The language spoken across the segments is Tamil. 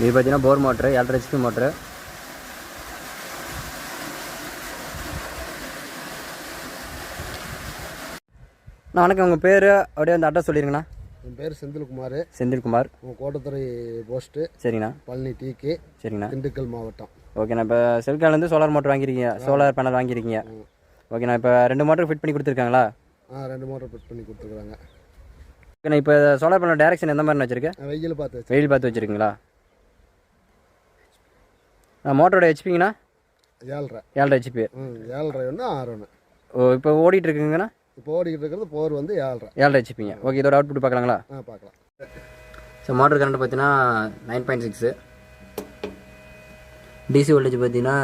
இது பார்த்தீங்கன்னா போர் மோட்ரு ஏழரை ஹெச்பி மோட்ரு அண்ணா வணக்கம். உங்கள் பேர் அப்படியே அந்த அட்ரஸ் சொல்லிடுங்கண்ணா என் பேர் செந்தில்குமார். செந்தில்குமார். உங்கள் கோட்டத்துறை போஸ்ட்டு. சரிங்கண்ணா. பழனி டீக்கு சரிங்கண்ணா. திண்டுக்கல் மாவட்டம். ஓகேண்ணா இப்போ செல்காலேருந்து சோலார் மோட்டர் வாங்கியிருக்கீங்க சோலார் பேனல் வாங்கியிருக்கீங்க ஓகேண்ணா இப்போ ரெண்டு மோட்டர் ஃபிட் பண்ணி கொடுத்துருக்காங்களா? ஆ ரெண்டு மோட்டர் ஃபிட் பண்ணி கொடுத்துருக்குறாங்க. ஓகேண்ணா இப்போ சோலார் பேனல் டேரெக்ஷன் எந்த மாதிரி வச்சுருக்கு? நான் வெயில் பார்த்து வெயில் பார்த்து வச்சுருக்கீங்களா? மோட்டரோட ஹெச்பிங்கண்ணா ஏழ்ரை. ஏழரை ஹெச்பி ஏழ்ரை ஒன்று ஆறு ஒன்று ஓ இப்போ ஓடிட்டு இருக்குங்கண்ணா? இப்போ ஓடிக்கிட்டு இருக்கிறது போர் வந்து ஏழ்ரை. ஏழரை ஹெச்பிங்க ஓகே இதோட அவுட்புட் பார்க்கலாங்களா? ஆ பார்க்கலாம். ஸோ மோட்டர் கரண்ட் பார்த்தீங்கன்னா nine point six DC voltage பார்த்தீங்கன்னா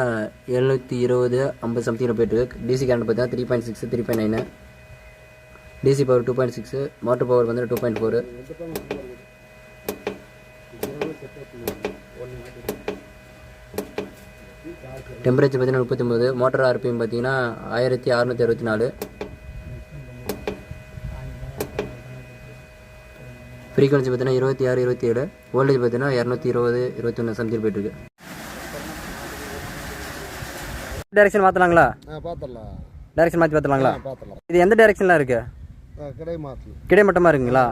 எழுநூற்றி இருபது ஐம்பது சம்திங்கில் போயிட்டுருக்கு டிசி கரண்ட் பார்த்தீங்கன்னா three point six three point nine DC power two point six motor power வந்து டூ பாயிண்ட் ஃபோரு டெம்பரேச்சர் பார்த்தீங்கன்னா முப்பத்தி ஒம்பது மோட்டர் ஆர்பிஎம் பார்த்தீங்கன்னா ஆயிரத்தி அறநூற்றி அறுபத்தி நாலு ஃப்ரீக்வன்சி பார்த்தீங்கன்னா இருபத்தி ஆறு இருபத்தி ஏழு. வோல்டேஜ் பார்த்தீங்கன்னா இரநூத்தி இருபது இருபத்தொன்று சம்திங் போயிட்டுருக்கு. டேரெக்ஷன் மாற்றலாங்களா பார்த்துடலாம் டேரெக்ஷன் மாற்றி பார்த்துலாங்களா பார்த்துடலாம் இது எந்த டேரெக்ஷனில் இருக்கு? ஆ கிடை மாற்றலாம் இருக்குங்களா?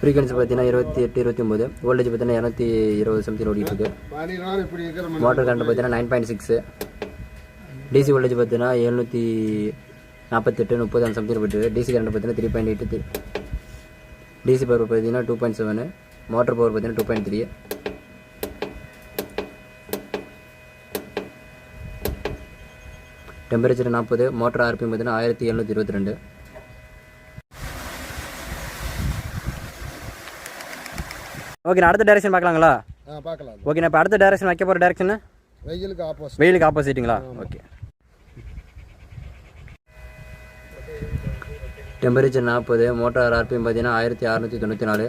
ஃப்ரீக்வன்சி பார்த்தீங்கன்னா இருபத்தி எட்டு இருபத்தி ஒம்பது வோல்டேஜ் பார்த்தீங்கன்னா இரநூத்தி இருபது சம்திங் ஓடிட்டு இருக்கு. மோட்டர் கரண்ட் பார்த்தீங்கன்னா nine point six DC voltage பார்த்தீங்கன்னா எழுநூற்றி நாற்பத்தெட்டு முப்பது அந்த சம்திங் போயிட்டு டிசி கரண்ட் பார்த்தீங்கன்னா three point eight DC power பார்த்தீங்கன்னா two point seven motor power பார்த்தீங்கன்னா டூ பாயிண்ட் த்ரீ டெம்பரேச்சர் நாற்பது மோட்டர் ஆர்பிஎம் பார்த்தீங்கன்னா ஆயிரத்தி எழுநூற்றி இருபத்தி ரெண்டு. ஓகே அடுத்த டேரக்ஷன் பார்க்கலாங்களா? பார்க்கலாம். ஓகே இப்போ அடுத்த டேரக்ஷன் வைக்க போகிற டேரக்ஷன் வெயிலுக்கு ஆப்போசிட் வெயிலுக்கு ஆப்போசிட்டுங்களா ஓகே. டெம்பரேச்சர் நாற்பது மோட்டார் ஆர்பிஎம் பார்த்தீங்கன்னா ஆயிரத்தி அறநூற்றி தொண்ணூற்றி நாலு.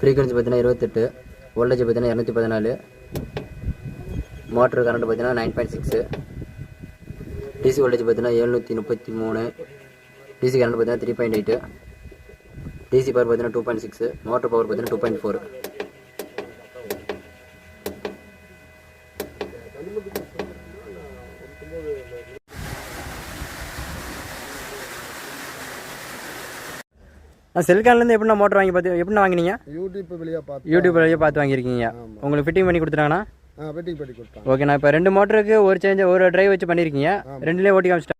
ஃப்ரீக்வன்சி பார்த்தீங்கன்னா இருபத்தெட்டு வோல்டேஜ் பார்த்தீங்கன்னா இரநூத்தி பதினாலு. மோட்டர் கரண்ட் பார்த்தீங்கன்னா nine point six DC voltage பார்த்தீங்கன்னா எழுநூற்றி முப்பத்தி மூணு. டிசி கரண்ட் பார்த்தீங்கன்னா three point eight DC power பார்த்தீங்கன்னா two point six motor power பார்த்தீங்கன்னா டூ பாயிண்ட் ஃபோர் செல்கான்லேருந்து எப்படிண்ணா மோட்டர் வாங்கி பார்த்து எப்படிண்ணா வாங்கினீங்க? யூடியூப் வெளியாக பார்த்து யூடியூப் வழியாக பார்த்து வாங்கியிருக்கீங்க. உங்களுக்கு ஃபிட்டிங் பண்ணி கொடுத்துட்டாங்கண்ணா? ஆ பெட்டிங் பெட்டி கொடுத்தாங்க ஓகேண்ணா இப்போ ரெண்டு மோட்டருக்கு ஒரு சேஞ்ச் ஒரு டிரைவ் வச்சு பண்ணியிருக்கீங்க. ரெண்டுலேயும் ஓட்டி காமிச்சிட்டா